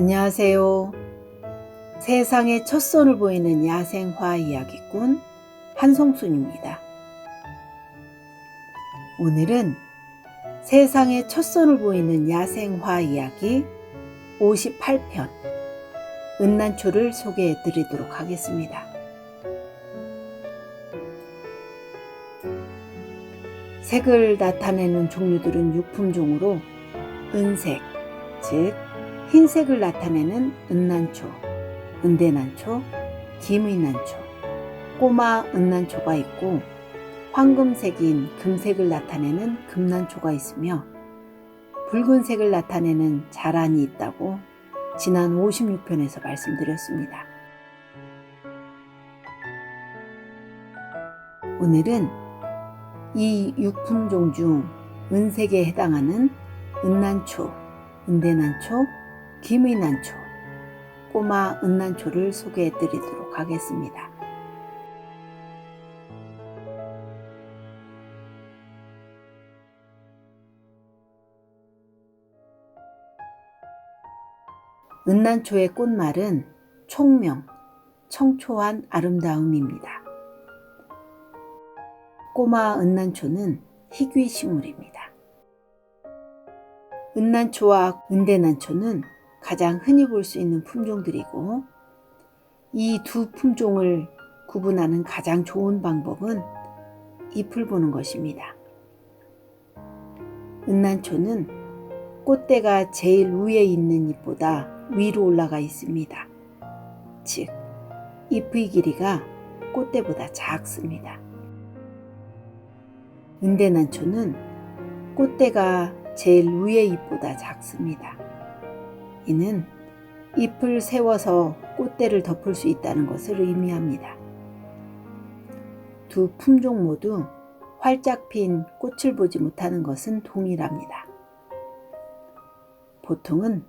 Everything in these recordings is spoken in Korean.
안녕하세요. 세상의 첫 손을 보이는 야생화 이야기꾼 한송순입니다. 오늘은 세상의 첫 손을 보이는 야생화 이야기 58편 은난초를 소개해 드리도록 하겠습니다. 색을 나타내는 종류들은 육품종으로 은색, 즉 흰색을 나타내는 은난초, 은대난초, 김의난초, 꼬마 은난초가 있고 황금색인 금색을 나타내는 금난초가 있으며 붉은색을 나타내는 자란이 있다고 지난 56편에서 말씀드렸습니다. 오늘은 이 육품종 중 은색에 해당하는 은난초, 은대난초, 김의난초, 꼬마 은난초를 소개해 드리도록 하겠습니다. 은난초의 꽃말은 총명, 청초한 아름다움입니다. 꼬마 은난초는 희귀 식물입니다. 은난초와 은대난초는 가장 흔히 볼 수 있는 품종들이고 이 두 품종을 구분하는 가장 좋은 방법은 잎을 보는 것입니다. 은난초는 꽃대가 제일 위에 있는 잎보다 위로 올라가 있습니다. 즉, 잎의 길이가 꽃대보다 작습니다. 은대난초는 꽃대가 제일 위의 잎보다 작습니다. 이는 잎을 세워서 꽃대를 덮을 수 있다는 것을 의미합니다. 두 품종 모두 활짝 핀 꽃을 보지 못하는 것은 동일합니다. 보통은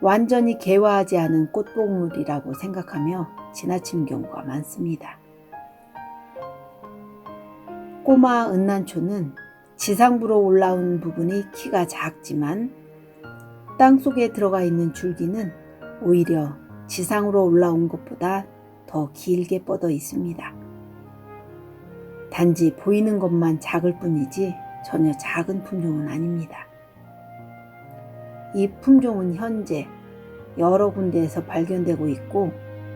완전히 개화하지 않은 꽃봉울이라고 생각하며 지나치는 경우가 많습니다. 꼬마 은난초는 지상부로 올라온 부분이 키가 작지만 땅 속에 들어가 있는 줄기는 오히려 지상으로 올라온 것보다 더 길게 뻗어 있습니다. 단지 보이는 것만 작을 뿐이지 전혀 작은 품종은 아닙니다. 이 품종은 현재 여러 군데에서 발견되고 있고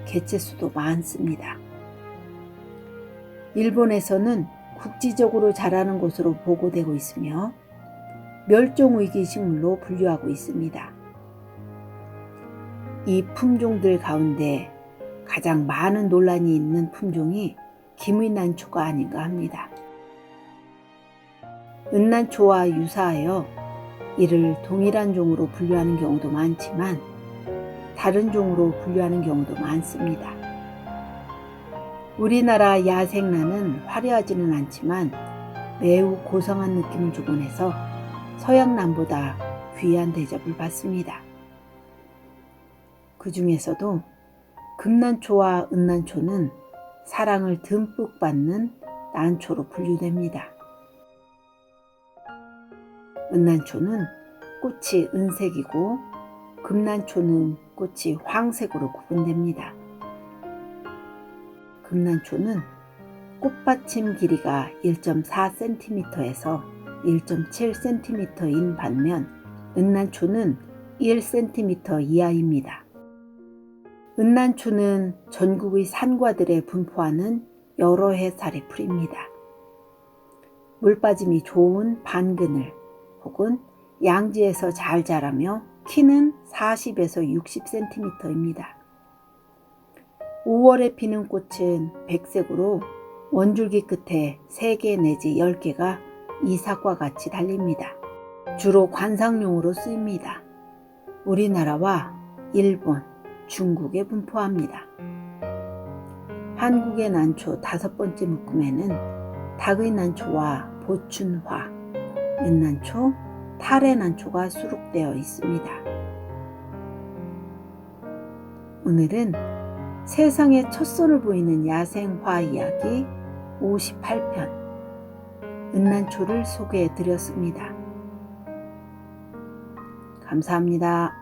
개체수도 많습니다. 일본에서는 국지적으로 자라는 곳으로 보고되고 있으며 멸종위기 식물로 분류하고 있습니다. 이 품종들 가운데 가장 많은 논란이 있는 품종이 김의난초가 아닌가 합니다. 은난초와 유사하여 이를 동일한 종으로 분류하는 경우도 많지만 다른 종으로 분류하는 경우도 많습니다. 우리나라 야생나는 화려하지는 않지만 매우 고성한 느낌을 주곤 해서 서양남보다 귀한 대접을 받습니다. 그 중에서도 금난초와 은난초는 사랑을 듬뿍 받는 난초로 분류됩니다. 은난초는 꽃이 은색이고 금난초는 꽃이 황색으로 구분됩니다. 금난초는 꽃받침 길이가 1.4cm에서 1.7cm인 반면 은난초는 1cm 이하입니다. 은난초는 전국의 산과들에 분포하는 여러 해 살이 풀입니다. 물빠짐이 좋은 반그늘 혹은 양지에서 잘 자라며 키는 40에서 60cm입니다. 5월에 피는 꽃은 백색으로 원줄기 끝에 3개 내지 10개가 이삭과 같이 달립니다. 주로 관상용으로 쓰입니다. 우리나라와 일본, 중국에 분포합니다. 한국의 난초 다섯 번째 묶음에는 닭의 난초와 보춘화, 은난초, 탈의 난초가 수록되어 있습니다. 오늘은 세상의 첫 손을 보이는 야생화 이야기 58편 은난초를 소개해 드렸습니다. 감사합니다.